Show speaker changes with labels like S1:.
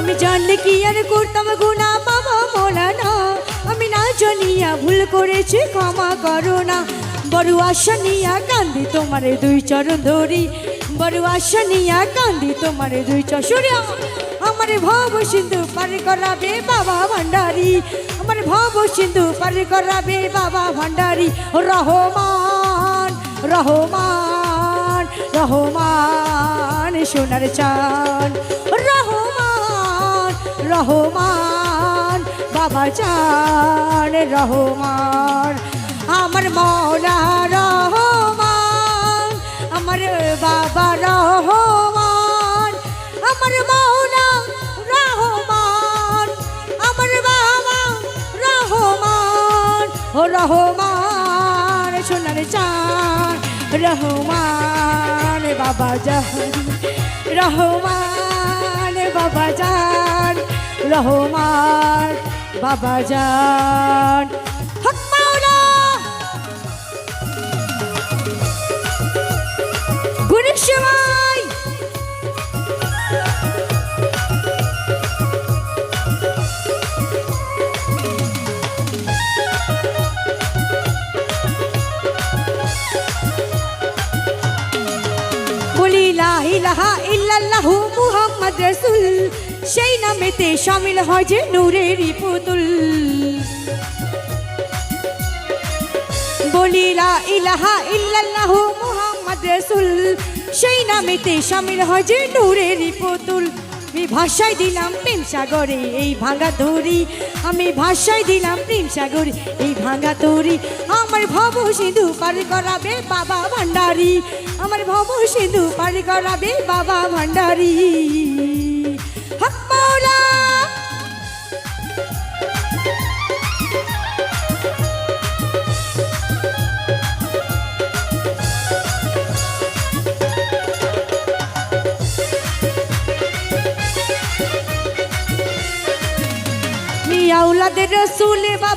S1: আমি জানলে কি আর করতাম গুণা বাবা মোলানা আমি না জানিয়া ভুল করেছি ক্ষমা করো না বড় আশা নিয়া কান্দি তোমার দুই চরণ ধরি বড় আশা নিয়া কান্দি তোমার দুই চশরিয়া আমার ভব সিন্ধু পার করাবে বাবা ভান্ডারি আমার ভব সিন্ধু পার করাবে বাবা ভান্ডারি রহমান রহমান রহমান, সোনার চান রহমান রহমান, বাবা চান রহমান। আমার মৌলা রহমান, আমার বাবা রহমান। আমার মৌলা রহমান, আমার বাবা রহমান। ও রহমান, সোনার চান রহমান। বাবা জান রহমান বাবা জান রহমান বাবা জান। ইলাহা ইল্লাল্লাহ মুহাম্মদ রাসূল। সেই নামেতে শামিল হয় যে নূরের পুতুল। বলি লা ইলাহা ইল্লাল্লাহ মুহাম্মদ রাসূল। সেই নামেতে শামিল হয় যে নূরের পুতুল। ভাষায় দিলাম প্রেম সাগরে, এই ভাঙা তরি। আমি ভাষায় দিলাম প্রেম সাগরে, এই ভাঙা তরি। আমার ভব সিন্ধু পার করাবে বাবা ভান্ডারি। আমার ভব সিন্ধু পার করাবে বাবা ভান্ডারি। রসুল রসুলে বাবা।